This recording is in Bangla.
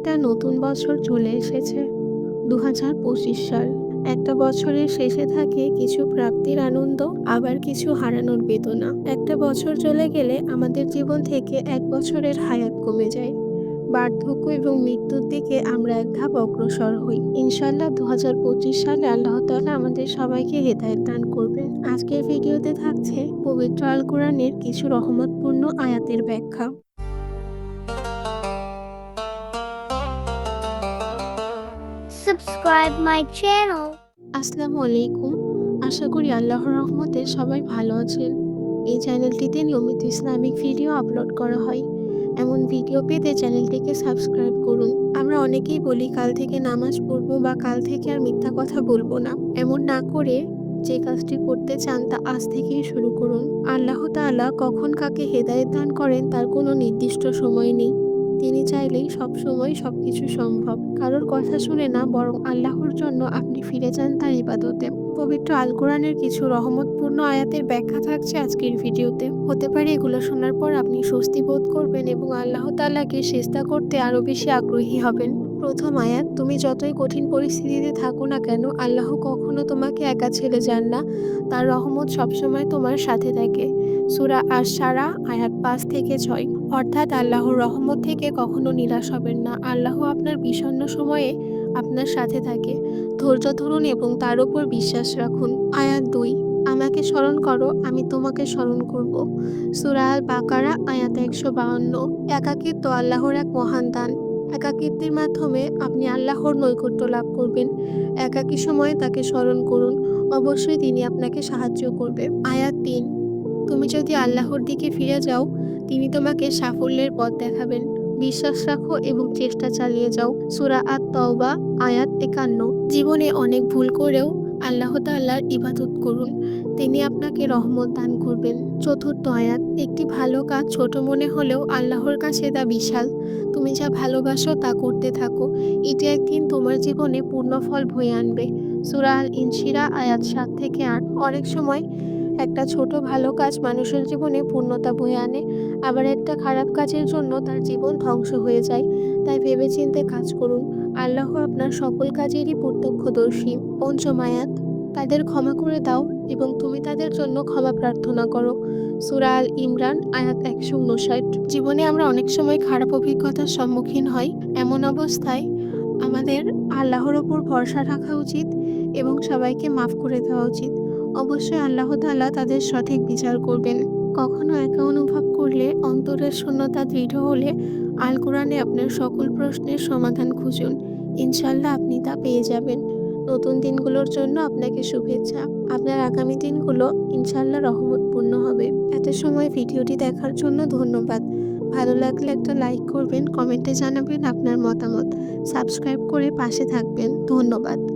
একটা নতুন বছর চলে এসেছে দু হাজার পঁচিশ সাল। একটা বছরের শেষে থাকে কিছু প্রাপ্তির আনন্দ, আবার কিছু হারানোর বেদনা। একটা বছর চলে গেলে আমাদের জীবন থেকে এক বছরের হায়াত কমে যায়। বার্ধক্য এবং মৃত্যুর দিকে আমরা এক ধাপ অগ্রসর হই। ইনশাল্লাহ দু হাজার পঁচিশ সালে আল্লাহ তাআলা আমাদের সবাইকে হেদায়েত দান করবেন। আজকের ভিডিওতে থাকছে পবিত্র আল কোরআনের কিছু রহমতপূর্ণ আয়াতের ব্যাখ্যা। Subscribe my channel. আসসালামু আলাইকুম। আশা করি আল্লাহর রহমতে সবাই ভালো আছেন। এই চ্যানেলটিতে নিয়মিত ইসলামিক ভিডিও আপলোড করা হয়। এমন ভিডিও পেতে চ্যানেলটিকে সাবস্ক্রাইব করুন। আমরা অনেকেই বলি, কাল থেকে নামাজ পড়ব বা কাল থেকে আর মিথ্যা কথা বলব না। এমন না করে যে কাজটি করতে চান তা আজ থেকেই শুরু করুন। আল্লাহ তাআলা কখন কাকে হেদায়েত দান করেন তার কোনো নির্দিষ্ট সময় নেই। তিনি চাইলেই সব সময় সবকিছু সম্ভব। কারোর কথা শুনে না, বরং আল্লাহর জন্য আপনি ফিরে যান তার ইবাদতে। পবিত্র আল কোরআনের কিছু রহমতপূর্ণ আয়াতের ব্যাখ্যা থাকছে আজকের ভিডিওতে। হতে পারে এগুলো শোনার পর আপনি স্বস্তি বোধ করবেন এবং আল্লাহ তাআলাকে চেষ্টা করতে আরও বেশি আগ্রহী হবেন। প্রথম আয়াত, তুমি যতই কঠিন পরিস্থিতিতে থাকো না কেন, আল্লাহ কখনো তোমাকে একা ছেড়ে যান না। তার রহমত সবসময় তোমার সাথে থাকে। সুরা আর সারা আয়াত পাঁচ থেকে ছয়। অর্থাৎ আল্লাহর রহমত থেকে কখনো নিরাশ হবেন না। আল্লাহ আপনার বিষণ্ণ সময়ে আপনার সাথে থাকে। ধৈর্য ধরুন এবং তার উপর বিশ্বাস রাখুন। আয়াত দুই, আমাকে স্মরণ করো, আমি তোমাকে স্মরণ করব। সুরা আল বাকারা আয়াত একশো বাহান্ন। একাকিত্ব আল্লাহর এক মহান দান। একাকিত্বের মাধ্যমে আপনি আল্লাহর নৈকট্য লাভ করবেন। একাকী সময়ে তাকে স্মরণ করুন। অবশ্যই তিনি আপনাকে সাহায্য করবে। আয়াত তিন, তুমি যদি আল্লাহর দিকে ফিরে যাও, তিনি তোমাকে সাফল্যের পথ দেখাবেন। বিশ্বাস রাখো এবং চেষ্টা চালিয়ে যাও। সুরা আত তওবা আয়াত একান্ন। জীবনে অনেক ভুল করেও আল্লাহ তাআলার ইবাদত করুন। তিনি আপনাকে রহমত দান করবেন। চতুর্থ আয়াত, একটি ভালো কাজ ছোট মনে হলেও আল্লাহর কাছে তা বিশাল। তুমি যা ভালোবাসো তা করতে থাকো। এটি একদিন তোমার জীবনে পূর্ণ ফল বয়ে আনবে। সুরা আল ইনশিরা আয়াত সাত থেকে আট। অনেক সময় একটা ছোট ভালো কাজ মানুষের জীবনে পূর্ণতা বয়ে আনে, আবার একটা খারাপ কাজের জন্য তার জীবন ধ্বংস হয়ে যায়। তাই ভেবেচিন্তে কাজ করুন। আল্লাহ আপনার সকল কাজেরই প্রত্যক্ষদর্শী। পঞ্চম আয়াত, তাদের ক্ষমা করে দাও এবং তুমি তাদের জন্য ক্ষমা প্রার্থনা করো। সুরা আল ইমরান, আয়াত একশো উনষাট। জীবনে আমরা অনেক সময় খারাপ অভিজ্ঞতার সম্মুখীন হই এমন অবস্থায়। আমাদের আল্লাহর ওপর ভরসা রাখা উচিত এবং সবাইকে মাফ করে দেওয়া উচিত। অবশ্যই আল্লাহ তাআলা তাদের সঠিক বিচার করবেন। কখনো একা অনুভব করলে অন্তরের শূন্যতা দৃঢ় হলে আল কোরআনে আপনার সকল প্রশ্নের সমাধান খুঁজুন। ইনশাল্লাহ আপনি তা পেয়ে যাবেন। নতুন দিনগুলোর জন্য আপনাকে শুভেচ্ছা। আপনার আগামী দিনগুলো ইনশাল্লাহ রহমতপূর্ণ হবে। এত সময় ভিডিওটি দেখার জন্য ধন্যবাদ। ভালো লাগলে একটা লাইক করবেন, কমেন্টে জানাবেন আপনার মতামত। সাবস্ক্রাইব করে পাশে থাকবেন। ধন্যবাদ।